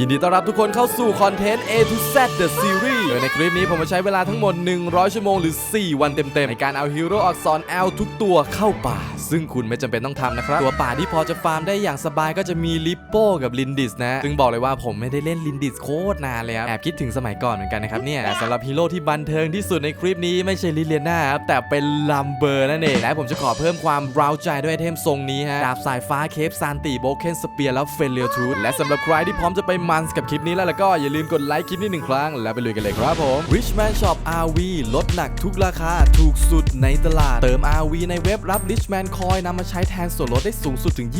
ยินดีต้อนรับทุกคนเข้าสู่คอนเทนต์ A to Z The Series โดยในคลิปนี้ผมมาใช้เวลาทั้งหมด 100 ชั่วโมงหรือ 4 วันเต็มๆ ในการเอาฮีโร่อักษร L ทุกตัวเข้าป่า ซึ่งคุณไม่จำเป็นต้องทำนะครับ ตัวป่าที่พอจะฟาร์มได้อย่างสบายก็จะมีลิปโป้กับลินดิสนะ ซึ่งบอกเลยว่าผมไม่ได้เล่นลินดิสโคตรนานเลยครับ แอบคิดถึงสมัยก่อนเหมือนกันนะครับเนี่ยแต่สำหรับฮีโร่ที่บันเทิงที่สุดในคลิปนี้ไม่ใช่ลิเลียนาครับแต่เป็นลัมเบอร์นั่นเองและผมจะขอเพิ่มความร้าวใจด้วยไอเทมทรงนี้ฮะดาบสายฟ้าเคฟซานติโบเคนสเปียร์แล้วเฟนเลียทูธและสำหรับใครที่พร้อมจะไปมันส์กับคลิปนี้แล้วแล้วก็อย่าลืมกดไลค์คลิปนี้หนึ่งครั้ง แล้วไปลุยกันเลยครับผม Richman Shop RV ลดหนักทุกราคาถูกสุดในตลาด เติม RV ในเว็บรับ Richman Coin นำมาใช้แทนส่วนลดได้สูงสุดถึง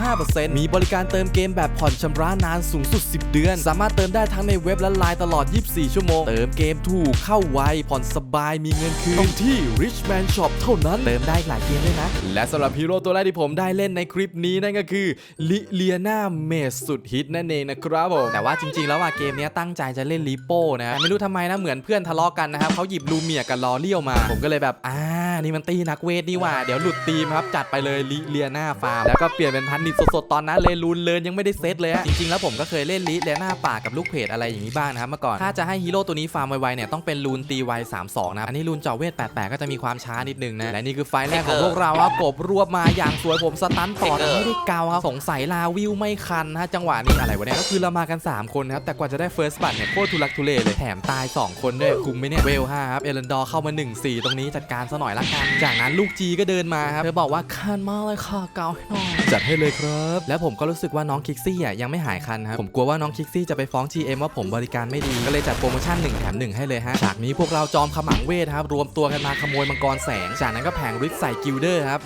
25%มีบริการเติมเกมแบบผ่อนชำระนานสูงสุด 10 เดือน สามารถเติมได้ทั้งในเว็บและไลน์ตลอด 24 ชั่วโมง เติมเกมถูกเข้าไว ผ่อนสบายมีเงินคืนต้องที่ Richman Shop เท่านั้น เติมได้อีกหลายเกมด้วยนะ และสำหรับฮีโร่ตัวแรกที่ผมได้เล่นในคลิปนี้นั่นก็คือลิเลียนาเมสสุดฮิตนั่นเองนะครับผมแต่ว่าจริงๆ แล้วว่าเกมเนี้ยตั้งใจจะเล่นลิโป้นะไม่รู้ทำไมนะเหมือนเพื่อนทะเลาะกันนะครับเขาหยิบลูเมียกับลอเลียวมา ผมก็เลยแบบอ่า นี่มันตีนักเวทนี่ว่า เดี๋ยวหลุดตีมครับ จัดไปเลยลิเลียนาฟาร์ม แล้วก็เปลี่ยนเป็นพันนิดสดๆ ตอนนั้นเลยลูนเลินยังไม่ได้เซตเลยฮะ จริงๆ แล้วผมก็เคยเล่นลิเลียนาป่ากับลูกเพจอะไรอย่างนี้บ้างนะครับ เมื่อก่อน ถ้าจะให้ฮีโร่ตัวนี้ฟาร์มไวๆเนี่ยต้องเป็นลูนตีไว32 นะ อันนี้ลูนเจาะเวท88 ก็จะมีความช้านิดนึงนะ และนี่คือไฟแรกของพวกเราครับกบรวบมาอย่างสวยผมสตันต่อแต่ไม่ได้เกาครับสงสัยลาวิวไม่คันนะจังหวะนี้อะไรวะเนี่ยก็คือเรามากัน 3 คนนะครับแต่กว่าจะได้เฟิร์สบัตเนี่ยโคตรทุลักทุเลเลยแถมตาย 2 คนด้วยคุมไหมเนี่ยเวล5ครับเอเลนดอร์เข้ามา1 4ตรงนี้จัดการซะหน่อยละกัน จากนั้นลูกจีก็เดินมาครับเธอบอกว่าคันมากเลยค่ะเกาให้หน่อยจัดให้เลยครับ แล้วผมก็รู้สึกว่าน้องคิกซี่อะยังไม่หายคันครับผมกลัวว่าน้องคิกซี่จะไปฟ้อง GM ว่าผมบริการไม่ดีก็เลยจัดโปรโมชั่น1แถม1ให้เลยฮะฉากนี้พวกเราจอมขมังเวทครับรวมตัวกันมาขโมยมังกรแสง จากนั้นก็แผงริกใส่กิลเดอร์ครับ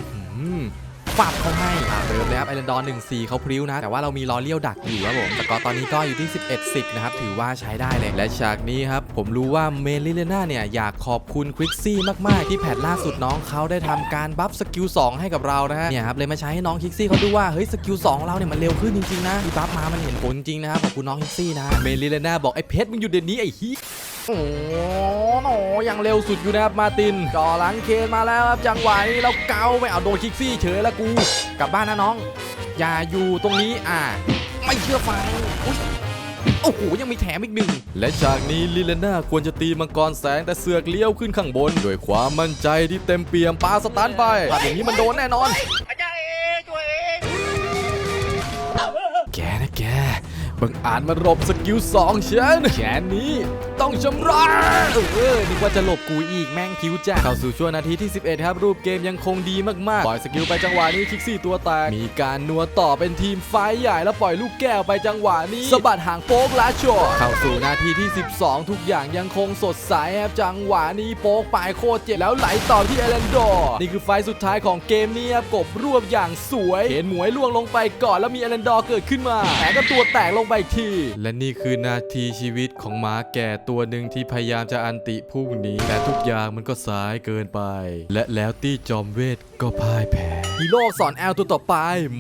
อื้อหือฟับเขาให้อ่าเริ่มแล้วไอรอนดอน1 4เขาพริ้วนะ แต่ว่าเรามีล้อเลี้ยวดักอยู่ครับผมแต่ก็ตอนนี้ก็อยู่ที่ 11 10 นะครับ ถือว่าใช้ได้เลย และฉากนี้ครับ ผมรู้ว่าเมลิเลน่าเนี่ย อยากขอบคุณควิกซี่มาก ๆ ที่แพทล่าสุดน้องเขาได้ทำการบัฟสกิล2ให้กับเรานะฮะเนี่ยครับเลยมาใช้ให้น้องคิกซี่เขาดูว่าเฮ้ยสกิล2เราเนี่ยมันเร็วขึ้นจริง ๆ นะที่บัฟมามันเห็นผลจริงนะครับขอบคุณน้องคิกซี่นะเมลิเลน่าบอกไอ้เพชรมึงอยู่เดี๋ยวนี้ไอ้ฮี โอ้โหยังเร็วสุดอยู่นะครับมาร์ตินจ่อหลังเคนมาแล้วครับจังหวะนี้แล้วเกาไปเอาโดนคิกซี่เฉยแล้วกูกลับบ้านนะน้อง อย่าอยู่ตรงนี้อ่า ไม่เชื่อฟังอุ๊ยโอ้โห ยังมีแถมอีกหนึ่ง และจากนี้ลิเลน่าควรจะตีมังกรแสงแต่เสือกเลี้ยวขึ้นข้างบน ด้วยความมั่นใจที่เต็มเปี่ยมปาสตันไปภาพอย่างนี้มันโดนแน่นอนอาจารย์เองตัวเองแกนะแกบังอาจมาหลบสกิลสองฉันแขนนี้ต้องชำระเออนึกว่าจะหลบกูอีกแม่งผิวจ้าเข้าสู่ช่วงนาทีที่ 11 ครับ รูปเกมยังคงดีมากๆ ปล่อยสกิลไปจังหวะนี้คิกซี่ตัวแตกมีการนัวต่อเป็นทีมไฟท์ใหญ่แล้วปล่อยลูกแก้วไปจังหวะนี้สะบัดหางโป๊กลาชอเข้าสู่นาทีที่ 12 ทุกอย่างยังคงสดใสครับจังหวะนี้โป๊กปลายโคตรเจ็บแล้วไหลต่อที่เอเลนดอร์นี่คือไฟท์สุดท้ายของเกมนี้ครับกบรวบอย่างสวยเห็นหมวยล่วงลงไปก่อนแล้วมีเอเลนดอร์เกิดขึ้นมาแผลก็ตัวแตกลงไปอีกทีและนี่คือนาทีชีวิตของหมาแก่ตัวหนึ่งที่พยายามจะอันติพุ่งหนีแต่ทุกอย่างมันก็สายเกินไป และแล้วตี้จอมเวทก็พ่ายแพ้ฮีโร่สอนแอลตัวต่อไป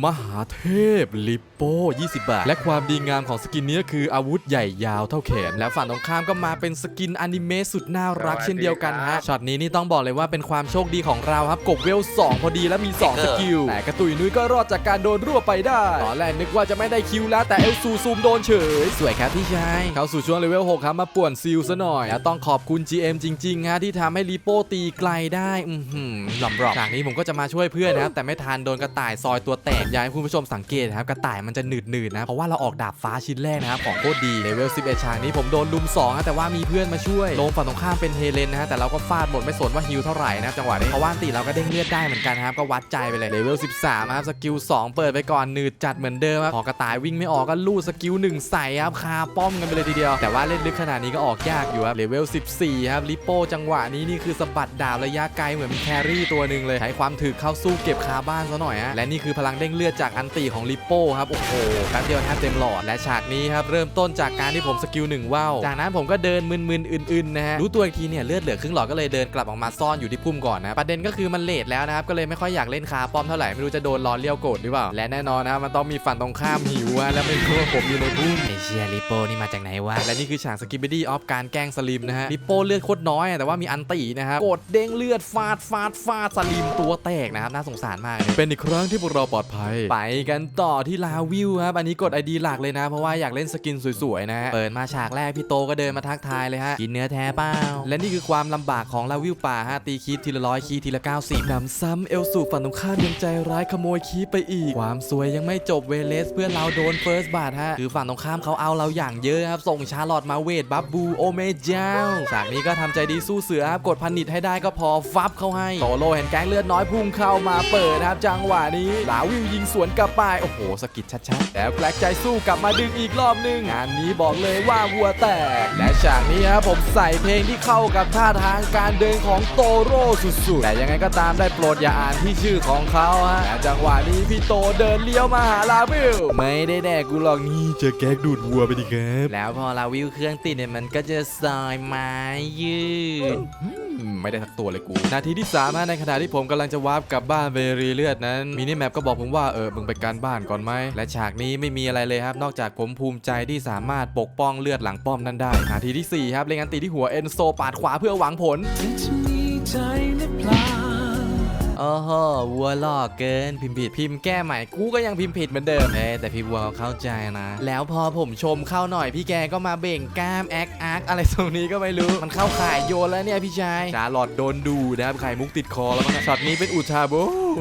มหาเทพลิปโป้ 20 บาท และความดีงามของสกินนี้ก็คืออาวุธใหญ่ยาวเท่าแขน และฝั่งตรงข้ามก็มาเป็นสกินอนิเมะสุดน่ารักเช่นเดียวกันฮะช็อตนี้นี่ต้องบอกเลยว่าเป็นความโชคดีของเราครับกบเวล 2 พอดีและมี 2 สกิล แต่กระตุยนุ้ยก็รอดจากการโดนรวบไปได้ ตอนแรกนึกว่าจะไม่ได้คิวแล้วแต่เอลซูซูมโดนเฉย สวยครับพี่ชาย เข้าสู่ช่วงเลเวล 6 ครับมาป่วนซิลซะหน่อย และต้องขอบคุณ GM จริงๆฮะที่ทำให้ลีโป้ตีไกลได้อือหือหลอมรอบจากนี้ผมก็จะมาช่วยเพื่อนนะครับแต่ไม่ทันโดนกระต่ายซอยตัวแตกอยากให้คุณผู้ชมสังเกตนะครับกระต่ายมันจะหนืดหนืดๆนะเพราะว่าเราออกดาบฟ้าชิ้นแรกนะครับของโคตรดีเลเวล11 ฉากนี้ผมโดนลุม2นะแต่ว่ามีเพื่อนมาช่วยลงฝั่งตรงข้ามเป็นเฮเลนนะฮะแต่เราก็ฟาดหมดไม่สนว่าฮิวเท่าไหร่นะครับจังหวะนี้เพราะว่าติเราก็เด้งเลือดได้เหมือนกันนะครับก็วัดใจไปเลยเลเวล13ครับสกิล2เปิดไปก่อนหนืดจัดเหมือนเดิมครับพอกระต่ายวิ่งไม่ออกก็ลูดสกิล1ใส่ครับคาป้อมกันไปเลยทีเดียวแต่ว่าเล่นลึกขนาดนี้ก็ออกยากอยู่ครับเลเวล 14 ครับลิปโป้จังหวะนี้นี่คือสะบัดดาบระยะไกลเหมือนมีแครี่ตัวหนึ่งเลยใช้ความถึกเข้าสู้เก็บคาบ้านซะหน่อยฮะและนี่คือพลังเด้งเลือดจากอันติของลิปโป้ครับโอ้โหแป๊บเดียวแทบเต็มหลอดและฉากนี้ครับเริ่มต้นจากการที่ผมสกิลหนึ่งว่าวจากนั้นผมก็เดินมึนๆอื่นๆนะฮะรู้ตัวอีกทีเนี่ยเลือดเหลือครึ่งหลอดก็เลยเดินกลับออกมาซ่อนอยู่ที่พุ่มก่อนนะประเด็นก็คือมันเลทแล้วนะครับก็เลยไม่ค่อยอยากเล่นคาป้อมเท่าไหร่ไม่รู้จะโดนล้อเลี้ยวโกรธหรือเปล่าและแน่นอนนะครับมันต้องมีฝั่งตรงข้ามหิวอะและไม่รู้ว่าผมอยู่ในพุ่มไอเชียลิโป้นี่มาจากไหนวะและนี่คือฉากสกิปปี้ออฟอบการแกล้งสลิมนะฮะลิปโป้เลือดโคตรน้อยอะแต่ว่ามีอันตีนะครับกดเด้งเลือดฟาดฟาดฟาดสลิมตัวแตกนะครับน่าสงสารมากเลยเป็นอีกครั้งที่พวกเราปลอดภัย ไปกันต่อที่ลาวิวครับอันนี้กดไอดีหลักเลยนะ เพราะว่าอยากเล่นสกินสวยๆนะฮะเปิดมาฉากแรกพี่โตก็เดินมาทักทายเลยฮะกินเนื้อแท้เปล่าและนี่คือความลำบากของลาวิวป่าฮะตีคีบทีละร้อยคีบทีละ90นำซ้ำเอลสูฝั่งตรงข้ามยังใจร้ายขโมยคีบไปอีก ความสวยยังไม่จบเวเลสเพื่อนเราโดนเฟิร์สบาทฮะคือฝั่งตรงข้ามเขาเอาเราอย่างเยอะครับส่งชาร์ลอตมาเวทบับบูโอเมเจ้าฉากนี้ก็ทำใจดีสู้เสือครับกดพันนิดให้ได้ก็พอฟับเข้าให้โตโลเห็นแก๊งเลือดน้อยพุ่งเข้ามาเปิดนะครับจังหวะนี้ลาวิวยิงสวนกลับไปโอ้โหสะกิดชัดๆแล้วแกลกใจสู้กลับมาดึงอีกรอบหนึงงานนี้บอกเลยว่าวัวแตกและฉากนี้ครับผมใส่เพลงที่เข้ากับท่าทางการเดินของโตโร่สุดๆแต่ยังไงก็ตามได้โปรดอย่าอ่านที่ชื่อของเขาฮะจังหวะนี้พี่โตเดินเลี้ยวมาหาลาวิวไม่ได้แดกกูหรอกนี่จอแก๊กดูดวัวไปดิครับแล้วพอลาวิวเครื่องติดเนี่ยมันก็จะซอยไม้ยืดอืมไม่ได้ทักตัวเลยกู นาทีที่3ามในขณะที่ผมกำลังจะวาร์ปกลับบ้านเวรีเลือดนั้นมินิแมปก็บอกผมว่าเออมึงไปการบ้านก่อนไหม และฉากนี้ไม่มีอะไรเลยครับ นอกจากผมภูมิใจที่สามารถปกป้องเลือดหลังป้อมนั้นได้ นาทีที่ 4 ครับเลงันตีที่หัวเอนโซปาดขวาเพื่อหวังผล โอ้โหวัวหล่อเกินพิมพ์ผิดพิมพ์แก้ใหม่กูก็ยังพิมพ์ผิดเหมือนเดิมเอ้ยแต่พี่วัวเขาเข้าใจนะ แล้วพอผมชมเข้าหน่อยพี่แกก็มาเบ่งกล้ามแอคอาร์คอะไรตรงนี้ก็ไม่รู้มันเข้าข่ายโยนแล้วเนี่ยพี่ชายชาหลอดโดนดูนะครับไข่มุกติดคอแล้วก็ช็อตนี้เป็นอุทาโบ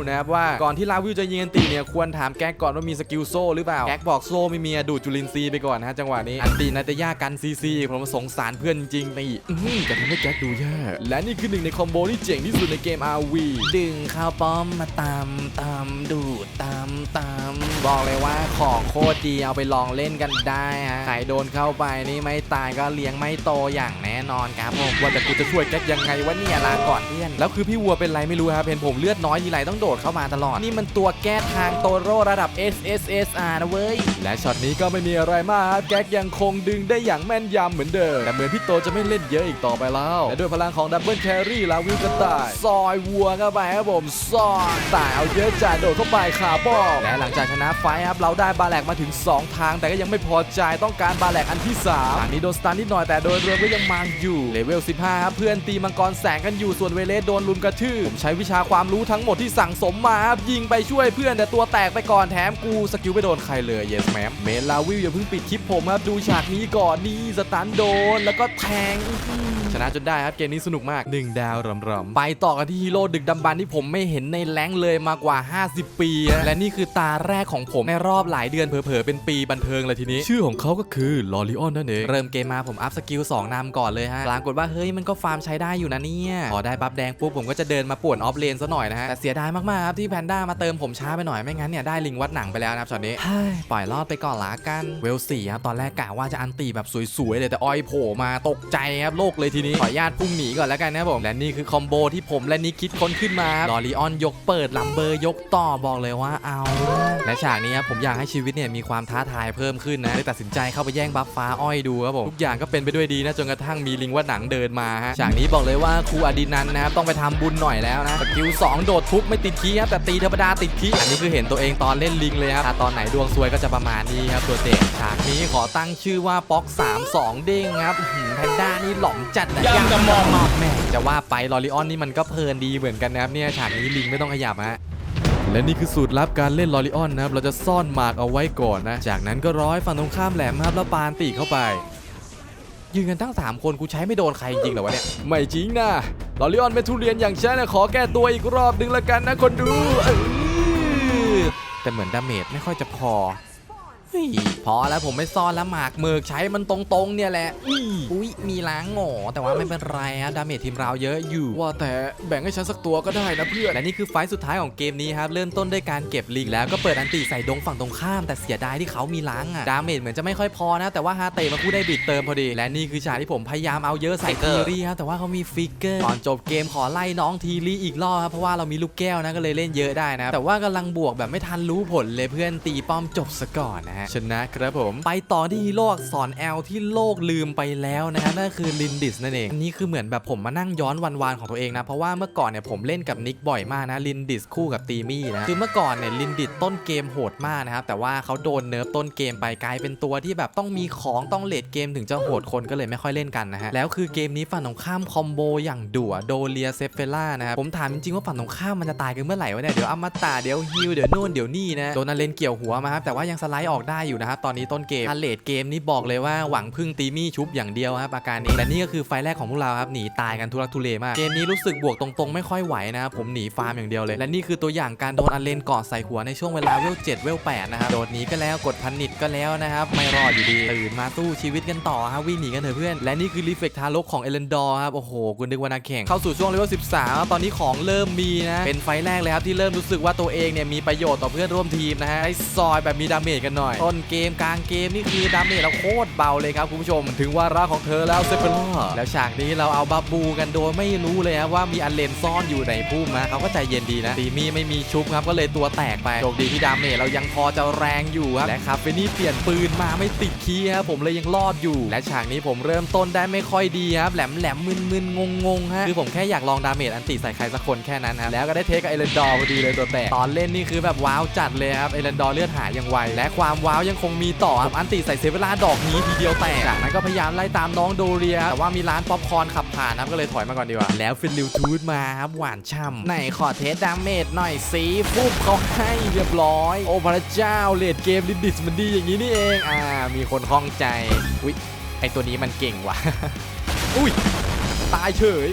นะครับว่าก่อนที่ลาวิวจะยิงอันตีเนี่ยควรถามแก๊กก่อนว่ามีสกิลโซ่หรือเปล่าแก๊กบอกโซ่ไม่มีอะดูดจุลินทรีย์ไปก่อนนะฮะจังหวะนี้อันตีนาตยากันซีซีผมสงสารเพื่อนจริงๆไปอีกอื้อหือจะทำให้แก๊กดูแย่และนี่คือหนึ่งในคอมโบที่เจ๋งที่สุดในเกม RV ดึงเข้าวป้อมมาตามตามดูดตามตามบอกเลยว่าของโคตรดีเอาไปลองเล่นกันได้ฮะใครโดนเข้าไปนี่ไม่ตายก็เลี้ยงไม่โตอย่างแน่นอนครับผมว่าแต่กูจะช่วยแก๊กยังไงวะเนี่ยลาก่อนเพื่อนแล้วคือพี่วัวเป็นไรไม่รู้ครับเห็นผมเลือดน้อยทีไรต้องโดดเข้ามาตลอด นี่มันตัวแก้ทางโตโรระดับ SSSR นะเว้ยและช็อตนี้ก็ไม่มีอะไรมากครับแก๊กยังคงดึงได้อย่างแม่นยำเหมือนเดิมแต่เหมือนพี่โตจะไม่เล่นเยอะอีกต่อไปแล้วและด้วยพลังของดับเบิลแครี่ลาวิวกระต่ายซอยวัวเข้าไปครับผมซอยแต่เอาเยอะจ่าโดดเข้าไปขาบอและหลังจากชนะไฟท์ครับเราได้บาแลกมาถึง 2 ทาง แต่ก็ยังไม่พอใจต้องการบาแลกอันที่3อันนี้โดนสตันนิดหน่อยแต่โดยรวมก็ยังมาอยู่เลเวล 15ครับเพื่อนตีมังกรแสงกันอยู่ส่วนเวเลสโดนลุมกระทืบผมใช้วิชาความรู้ทั้งหมดที่สั่งสมมาครับยิงไปช่วยเพื่อนแต่ตัวแตกไปก่อนแถมกูสกิลไม่โดนใครเลย yes แมมเมนลาวิลอย่าเพิ่งปิดคลิปผมครับดูฉากนี้ก่อนนี่สตันโดนแล้วก็แทงอื้อหือ ชนะจนได้ครับเกมนี้สนุกมาก 1 ดาวรำรำไปต่อกันที่ฮีโร่ดึกดำบรรพ์ที่ผมไม่เห็นในแรงเลยมากว่า 50 ปี และนี่คือตาแรกของผมในรอบหลายเดือนเผลอๆเป็นปีบันเทิงเลยทีนี้ ชื่อของเขาก็คือลอริออนนั่นเองเริ่มเกมมาผมอัพสกิล2นำก่อนเลยฮะปรากฏว่าเฮ้ยมันก็ฟาร์มใช้ได้อยู่นะเนี่ยพอได้บัฟแดงปุ๊บผมก็จะเดินมาป่วนออฟเลนซะหน่อยนะฮะแต่เสียดายมากๆครับที่แพนด้ามาเติมผมช้าไปหน่อยไม่งั้นเนี่ยได้ลิงวัดหนังไปแล้วนะครับช็อตนี้ปล่อยรอดไปก่อนละกันเวลสี่ครับตอนแรกกะว่าจะอันตีแบบสวยๆเลยแต่ออยโผล่มาตกใจครับโลกเลยทีนี้ขออนุญาตพุ่งหนีก่อนแล้วกันนะครับผมและนี่คือคอมโบที่ผมและนิกคิดค้นขึ้นมาลอริออนยกเปิดลัมเบอร์ยกต่อบอกเลยว่าเอา และฉากนี้ครับผมอยากให้ชีวิตเนี่ยมีความท้าทายเพิ่มขึ้นนะเลยตัดสินใจเข้าไปแย่งบัฟฟ้าอ้อยดูครับผมทุกอย่างก็เป็นไปด้วยดีนะจนกระทั่งมีลิงวัดหนังเดินมาฮะฉากนี้บอกเลยว่าครูอดินันต์นะครับต้องไปทำบุญหน่อยแล้วนะสกิล2โดดทุบไม่ติดคีย์ครับแต่ตีธรรมดาติดคีย์อันนี้คือเห็นตัวเองตอนเล่นลิงเลยครับถ้าตอนไหนดวงซวยก็จะประมาณนี้ครับตัวเตะฉากนี้ขอตั้งชื่อว่าป๊อก 3 2 เด้งครับอื้อหือแพนด้านี่หล่อมจัดย่ำจะมองแม่จะว่าไปลอริออนนี่มันก็เพลินดีเหมือนกันนะครับเนี่ยฉากนี้ลิงไม่ต้องขยับฮะและนี่คือสูตรลับการเล่นลอริออนนะครับ เราจะซ่อนหมากเอาไว้ก่อนนะ จากนั้นก็ร้อยฝั่งตรงข้ามแหลมครับแล้วปานตีเข้าไป ยืนกันตั้ง 3 คนกูใช้ไม่โดนใครจริงเหรอวะเนี่ย ไม่จริงนะลอริออนเป็นทุเรียนอย่างฉันนะขอแก้ตัวอีกรอบนึงละกันนะคนดู แต่เหมือนดาเมจไม่ค่อยจะพอ พอแล้วผมไม่ซ่อนแล้วหมากเมือกใช้มันตรงๆ เนี่ยแหละอุ้ยอุ้ยมีล้างโง่แต่ว่าไม่เป็นไรอะดาเมจทีมเราเยอะอยู่ว่าแต่แบ่งให้ฉันสักตัวก็ได้นะเพื่อนและนี่คือไฟต์สุดท้ายของเกมนี้ครับเริ่มต้นด้วยการเก็บลิงแล้วก็เปิดอันติใส่ดงฝั่งตรงข้าม แต่เสียดายที่เขามีล้างอะดาเมจเหมือนจะไม่ค่อยพอนะแต่ว่าฮาเตะมาคู่ได้บิดเติมพอดี และนี่คือฉากที่ผมพยายามเอาเยอะใส่ทีรีครับแต่ว่าเขามีฟิกเกอร์ก่อนจบเกมขอไล่น้องทีรีอีกรอบครับเพราะว่าเรามีลูกแก้วนะก็เลยเล่นเยอะได้นะแต่ว่ากำลังบวกแบบไม่ทันรู้ผลเลยเพื่อนตีป้อมจบซะก่อนนะฮะชนะครับผมไปต่อที่ฮีโร่อักษร L ที่โลกลืมไปแล้วนะฮะนั่นคือลินดิสนั่นเองอันนี้คือเหมือนแบบผมมานั่งย้อนวันวานๆของตัวเองนะ เพราะว่าเมื่อก่อนเนี่ยผมเล่นกับนิกบ่อยมากนะลินดิสคู่กับตีมี่นะคือเมื่อก่อนเนี่ยลินดิสต้นเกมโหดมากนะครับแต่ว่าเขาโดนเนิร์ฟต้นเกมไปกลายเป็นตัวที่แบบต้องมีของต้องเลดเกมถึงจะโหดคนก็เลยไม่ค่อยเล่นกันนะฮะแล้วคือเกมนี้ฝั่งตรงข้ามคอมโบอย่างดั่วโดเลียเซฟเฟล่านะครับผมถามจริงๆว่าฝั่งตรงข้ามมันจะตายกันเมื่อไหร่วะเนี่ยเดี๋ยวอมตะเดี๋ยวฮิวเดี๋ยวนู่นเดี๋ยวนี่นะโดนอาเลนเกี่ยวหัวมาครับแต่ว่ายังสไลด์ออกได้อยู่นะครับตอนนี้ต้นเกมถ้าเลดเกมนี่บอกเลยว่าหวังพึ่งตีมี่ชุบอย่างเดียวครับอาการนี้และนี่ก็คือไฟแรกของพวกเราครับหนีตายกันทุรักทุเลมากเกมนี้รู้สึกบวกตรงๆ ไม่ค่อยไหวนะครับผมหนีฟาร์มอย่างเดียวเลย และนี่คือตัวอย่างการโดนอาเลนเกาะใส่หัวในช่วงเวลาเวล7เวล8นะครับโดดหนีก็แล้วกดพันนิดก็แล้วนะครับไม่รอดอยู่ดีตื่นมาสู้ชีวิตกันต่อครับวิ่งหนีกันเถอะเพื่อนและนี่คือรีเฟกทารกของเอเลนดอร์ครับโอ้โหคุณนึกว่านักแข่งเข้าสู่ช่วงเลเวล13 ตอนนี้ของเริ่มมีนะเป็นไฟแรกเลยครับที่เริ่มรู้สึกว่าตัวเองเนี่ยมีประโยชน์ต่อเพื่อนร่วมทีมนะฮะได้ซอยแบบมีดาเมจกันหน่อยต้นเกมกลางเกมนี่คือดาเมจเราโคตรเบาเลยครับคุณผู้ชม ถึงวาระของเธอแล้วเซเปล่าแล้วฉากนี้เราเอาบับบูกันโดยไม่รู้เลยครับว่ามีอันเลนซ่อนอยู่ในพุ่มนะเขาก็ใจเย็นดีนะตีมีไม่มีชุบครับก็เลยตัวแตกไปโชคดีที่ดาเมจเรายังพอจะแรงอยู่ครับและคาเฟนี่เปลี่ยนปืนมาไม่ติดคีย์ครับผมเลยยังรอดอยู่ และฉากนี้ผมเริ่มต้นได้ไม่ค่อยดีครับแหลมแหลมมึนมึนงงงๆฮะคือผมแค่อยากลองดาเมจอันติใส่ใครสักคนแค่นั้นครับแล้วก็ได้เทคกับเอเลนดอร์พอดีเลยตัวแตกตอนเล่นนี่คือแบบว้าวจัดเลยครับเอเลนดอร์เลือดหายอย่างไวและความว้าวยังคงมีต่อครับอันติใส่เซเวล่าดอกนี้ทีเดียวแตกจากนั้นก็พยายามไล่ตามน้องโดเรีย แต่ว่ามีร้านป๊อปคอนขับผ่านนะก็เลยถอยมาก่อนดีกว่า แล้วฟินลิวทูดมาครับหวานช่ำไหนขอเทสดาเมจหน่อยสิปุ๊บเขาให้เรียบร้อย โอ้พระเจ้าเลดเกมดิดิสมันดีอย่างนี้นี่เองอ่ามีคนข้องใจอุ๊ยไอตัวนี้มันเก่งว่ะอุ้ยตายเฉย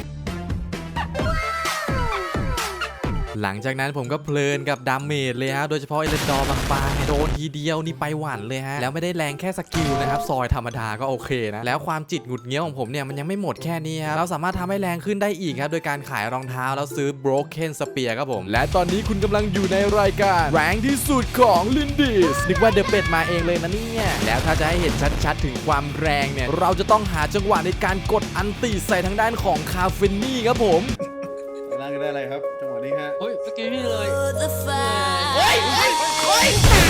หลังจากนั้นผมก็เพลินกับดาเมจเลยฮะโดยเฉพาะเอเลนดอร์บางๆเนี่ยโดนทีเดียวนี่ไปหวันเลยฮะแล้วไม่ได้แรงแค่สกิลนะครับซอยธรรมดาก็โอเคนะแล้วความจิตหงุดเงี้ยวของผมเนี่ยมันยังไม่หมดแค่นี้ครับเราสามารถทำให้แรงขึ้นได้อีกครับโดยการขายรองเท้าแล้วซื้อ broken spear ครับผม และตอนนี้คุณกำลังอยู่ในรายการแรงที่สุดของลินดิสนึกว่าเดอะเป็ดมาเองเลยนะเนี่ยแล้วถ้าจะให้เห็นชัดๆ ถึงความแรงเนี่ยเราจะต้องหาจังหวะในการกดอันติใส่ทางด้านของคาเฟนี่ครับผมล่างก็ได้อะไรครับจังหวะ นี้ฮะ เฮ้ยสกีพี่เลย the fire. เฮ้ยเฮ้ย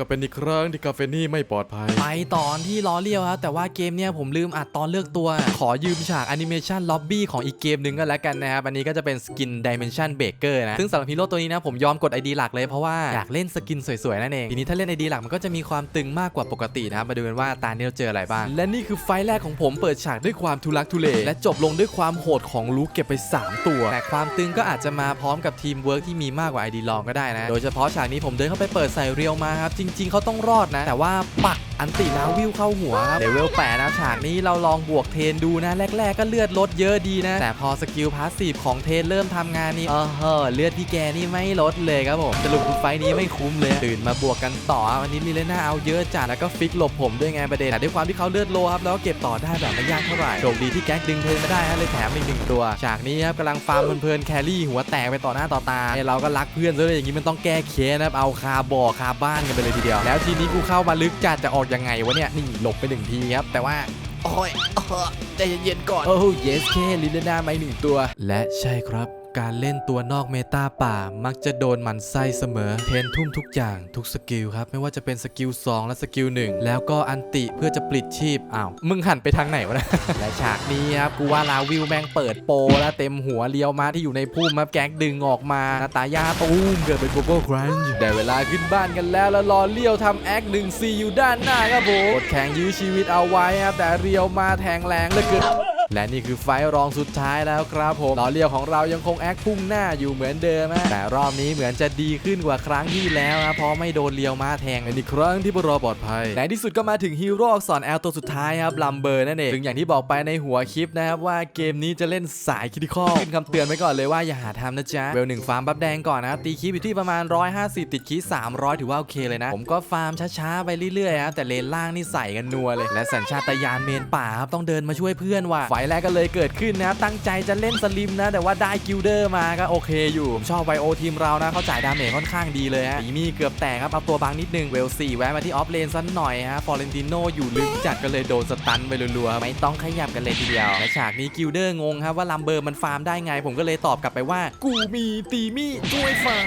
ก็เป็นอีกครั้งที่คาเฟนี่ไม่ปลอดภัย ไปตอนที่ล้อเลี้ยวครับแต่ว่าเกมเนี้ยผมลืมอัดตอนเลือกตัว ขอยืมฉากแอนิเมชันล็อบบี้ของอีกเกมหนึ่งก็แล้วกันนะครับ อันนี้ก็จะเป็นสกิน Dimension Breaker นะ ซึ่งสำหรับฮีโร่ตัวนี้นะผมยอมกด ID หลักเลยเพราะว่าอยากเล่นสกินสวยๆนั่นเอง ทีนี้ถ้าเล่น ID หลักมันก็จะมีความตึงมากกว่าปกตินะครับมาดูกันว่าตาเนี้เราเจออะไรบ้าง และนี่คือไฟล์แรกของผมเปิดฉากด้วยความทุลักทุเลและจบลงด้วยความโหดของลูกเก็บไป 3 ตัว แต่ความตึงก็อาจจะมาพร้อมกับทีมเวิร์กที่มีมากกว่า ID ลองก็ได้นะ โดยเฉพาะฉากนี้ผมเดินเข้าไปเปิดใส่เรียวมาครับจริง ๆเขาต้องรอดนะ แต่ว่าปักอันติลาวิวเข้าหัวครับเลเวล8นะฉากนี้เราลองบวกเทนดูนะ แรก ๆ ก็เลือดลดเยอะดีนะ แต่พอสกิลพาสซีฟของเทนเริ่มทำงานนี่เออเฮ้อเลือดพี่แกนี่ไม่ลดเลยครับผมสรุปคือไฟนี้ไม่คุ้มเลยตื่นมาบวกกันต่อวันนี้มีเลน่าเอาเยอะจัดแล้วก็ฟิกหลบผมด้วยไงประเด็นแต่ด้วยความที่เขาเลือดโลครับแล้วก็เก็บต่อได้แบบไม่ยากเท่าไหร่โชคดีที่แก๊กดึงเทนมาได้ฮะเลยแถมอีกหนึ่งตัวฉากนี้ครับกำลังฟาร์มเพลินๆแครี่หัวแตกไปต่อหน้าต่อตาเนี่ยเราก็รักเพื่อนซะเลยอย่างนี้มันต้องแก้เคสนะครับเอาคาบ่อคาบ้านกันไปเลยทีเดียว แล้วทีนี้กูเข้ามาลึกจัดจะออกยังไงวะเนี่ยนี่หลบไปหนึ่งทีครับ แต่ว่าโอ้ยเออใจเย็นๆก่อน โอ้เยสเคลิเลนาไม่หนึ่งตัว และใช่ครับ การเล่นตัวนอกเมตาป่ามักจะโดนหมันไส้เสมอ เทนทุ่มทุกอย่างทุกสกิลครับ ไม่ว่าจะเป็นสกิล 2 และสกิล 1 แล้วก็อันติเพื่อจะปลิดชีพอ้าว มึงหันไปทางไหนวะนะและฉากนี้ครับกูว่าลาวิวแม่งเปิดโปรแล้วเต็มหัวเลี้ยวมาที่อยู่ในพุ่มมาแก๊กดึงออกมานาตายาตูมเกิดเป็นโกโก้ครันช์ได้เวลาขึ้นบ้านกันแล้วแล้วรอเลี้ยวทำแอคหนึ่งซีอยู่ด้านหน้าครับผมกดแข่งยื้อชีวิตเอาไว้ครับแต่เรียวมาแทงแรงเหลือเกิน และนี่คือไฟรองสุดท้ายแล้วครับผมล้อเลียวของเรายังคงแอคพุ่งหน้าอยู่เหมือนเดิมนะแต่รอบนี้เหมือนจะดีขึ้นกว่าครั้งที่แล้วนะเพราะไม่โดนเลียวมาแทงในอีกครั้งที่พวกเราปลอดภัยในที่สุดก็มาถึงฮีโร่อักษรแอลตัวสุดท้ายครับลัมเบอร์นั่นเองซึ่งอย่างที่บอกไปในหัวคลิปนะครับว่าเกมนี้จะเล่นสายคิดข้อขึ้นคำเตือนไว้ก่อนเลยว่าอย่าหาทำนะจ๊ะเวลหนึ่งฟาร์มบัฟแดงก่อนนะตีคีบอยู่ที่ประมาณ 150 ติดคีบ300 ถือว่าโอเคเลยนะ ผมก็ฟาร์มช้าๆไปเรื่อยๆครับแต่เลนล่างนี่ใส่กันนัวเลย และสัญชาตญาณเมนป่าครับต้องเดินมาช่วยเพื่อนว่ะไฟแรกก็เลยเกิดขึ้นนะครับตั้งใจจะเล่นสลิมนะ แต่ว่าได้กิลเดอร์มาก็โอเคอยู่ผมชอบไวโอทีมเรานะเขาจ่ายดาเมจค่อนข้างดีเลยฮะตีมีเกือบแตกครับเอาตัวบางนิดนึงเวลสี่แวะมาที่ออฟเลนสักหน่อยฮะฟอเรนติโนอยู่ลึกจัดก็เลยโดนสตันไปรัวๆไม่ต้องขยับกันเลยทีเดียวในฉากนี้กิลเดอร์งงครับว่าลัมเบอร์มันฟาร์มได้ไง ผมก็เลยตอบกลับไปว่า กูมีตีมี่ช่วยฟาร์ม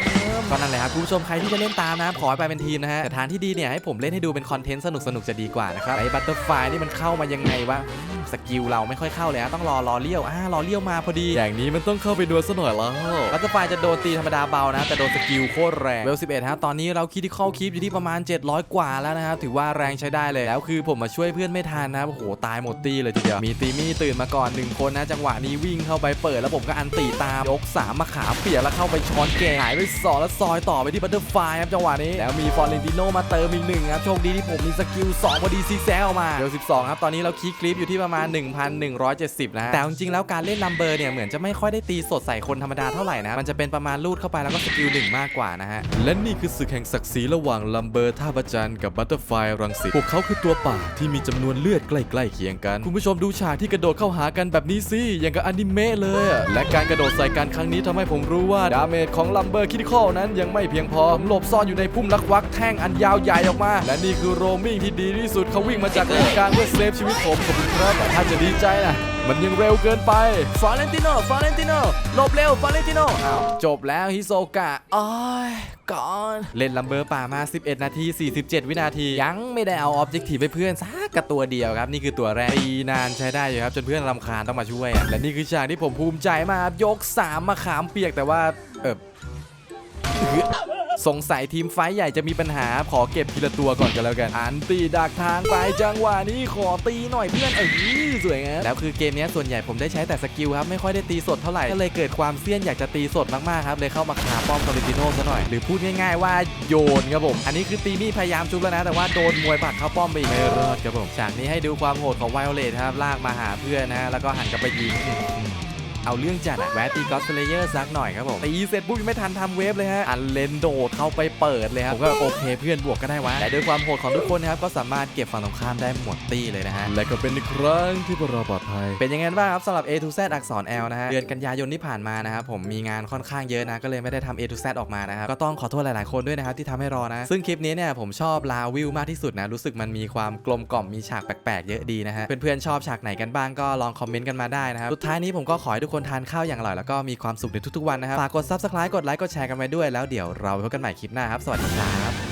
ก็นั่นแหละครับคุณผู้ชมใครที่จะเล่นตามนะขอไปเป็นทีมนะฮะแต่ทางที่ดีเนี่ยให้ผมเล่นให้ดูเป็นคอนเทนต์สนุกๆจะดีกว่านะครับไอ้บัตเตอร์ไฟนี่มันเข้ามายังไงวะ สกิลเราไม่ค่อยเข้าเลยฮะต้องรอรอเลี้ยวอ่ารอเลี้ยวมาพอดีอย่างนี้มันต้องเข้าไปดวลซะหน่อยแล้วบัตเตอร์ไฟจะโดนตีธรรมดาเบานะ แต่โดนสกิลโคตรแรงเวล11ฮะตอนนี้เราคิดที่เข้าคลิปอยู่ที่ประมาณ 700 กว่าแล้วนะครับถือว่าแรงใช้ได้เลยแล้วคือผมมาช่วยเพื่อนไม่ทันนะโอ้โหตายหมดตีเลยทีเดียวมีตีมี่ตื่นมาก่อนหนึ่งคนนะจังหวะนี้วิ่งเข้าไปเปิดแล้วผมก็อันตีตามยกสามมาขาเปียกแล้วเข้าไปช้อนแกงหายไปสองแล้วซอยต่อไปที่บัตเตอร์ไฟครับจังหวะนี้ แล้วมีฟอร์เรนติโนมาเติมอีกหนึ่งครับโชคดีที่ผมมีสกิลสองพอดีซีแซงออกมาเวล12ครับตอนนี้เราคีย์คลิปอยู่ที่ประมาณ1,170นะฮะแต่จริงๆแล้วการเล่นลัมเบอร์เนี่ยเหมือนจะไม่ค่อยได้ตีสดใส่คนธรรมดาเท่าไหร่นะมันจะเป็นประมาณลูดเข้าไปแล้วก็สกิลหนึ่งมากกว่านะฮะและนี่คือศึกแห่งศักดิ์ศรีระหว่างลัมเบอร์ท่าประจันกับบัตเตอร์ไฟรังสิตพวกเขาคือตัวป่าที่มีจำนวนเลือดใกล้ๆเคียงกัน คุณผู้ชมดูฉากที่กระโดดเข้าหากันแบบนี้สิอย่างกับอนิเมะเลยและการกระโดดใส่กันครั้งนี้ทำให้ผมรู้ว่าดาเมจของลัมเบอร์คิดข้อนั้นยังไม่เพียงพอผมหลบซ่อนอยู่ในพุ่มลักวักแท่งอันยาวใหญ่ออกมา และนี่คือโรมิ่งที่ดีที่สุดเขาวิ่งมาจากเลนกลางเพื่อเซฟชีวิตผมขอบคุณครับถ้าจะดีใจนะมันยังเร็วเกินไป ฟาเรนติโน ฟาเรนติโนหลบเร็ว ฟาเรนติโนอ้าวจบแล้วฮิโซกะอ้อยก่อน เล่นลัมเบอร์ป่ามา 11 นาที 47 วินาที ยังไม่ได้เอาออบเจกตีฟให้เพื่อนสักกระตัวเดียวครับ นี่คือตัวแรกตีนานใช้ได้อยู่ครับ จนเพื่อนรำคาญต้องมาช่วยอะและนี่คือฉากที่ผมภูมิใจมากครับยก 3 มาขามเปียกแต่ว่า เออ สงสัยทีมไฟใหญ่จะมีปัญหา ขอเก็บทีละตัวก่อนกันแล้วกัน อันตีดักทางไปจังหวะนี้ขอตีหน่อยเพื่อนเออสวยงามแล้วคือเกมนี้ส่วนใหญ่ผมได้ใช้แต่สกิลครับ ไม่ค่อยได้ตีสดเท่าไหร่ ก็เลยเกิดความเซียนอยากจะตีสดมากๆครับ เลยเข้ามาขาป้อมตอริติโน่ซะหน่อย หรือพูดง่ายๆว่าโยนครับผม อันนี้คือตีมี่พยายามจุบแล้วนะ แต่ว่าโดนมวยปักเข้าป้อมไปอีกไม่รอดครับผม ฉากนี้ให้ดูความโหดของไวโอเลตครับ ลากมาหาเพื่อนนะฮะแล้วก็หันกลับไปยิง เอาเรื่องจัดอะแวะตีกอสเลเยอร์สักหน่อยครับผมตีเสร็จปุ๊บยังไม่ทันทำเวฟเลยฮะอันเลนโดดเข้าไปเปิดเลยครับผมก็โอเคเพื่อนบวกก็ได้วะแต่ด้วยความโหดของทุกคนนะครับก็สามารถเก็บฝั่งตรงข้ามได้หมดตีเลยนะฮะและก็เป็นอีกครั้งที่พวกเราปลอดภัยเป็นยังไงบ้างครับสำหรับ A to Z อักษร L นะฮะเดือนกันยายนที่ผ่านมานะครับผมมีงานค่อนข้างเยอะนะก็เลยไม่ได้ทำ A to Z ออกมานะครับก็ต้องขอโทษหลายๆคนด้วยนะครับที่ทำให้รอนะ ซึ่งคลิปนี้เนี่ยผมชอบลาวิวมากที่สุดนะรู้สึกมันมีความกลมกล่อมมีฉากแปลกๆ เยอะดีนะฮะเพื่อนๆชอบฉากไหนกันบ้างก็ลองคอมเมนต์กันมาได้นะครับสุดท้ายนี้ผมก็ขอให้ทุกคนทานข้าวอย่างอร่อยแล้วก็มีความสุขในทุกๆวันนะครับฝากกด subscribe กดไลค์กดแชร์กันไปด้วยแล้วเดี๋ยวเราไปพบกันใหม่คลิปหน้าครับสวัสดีครับ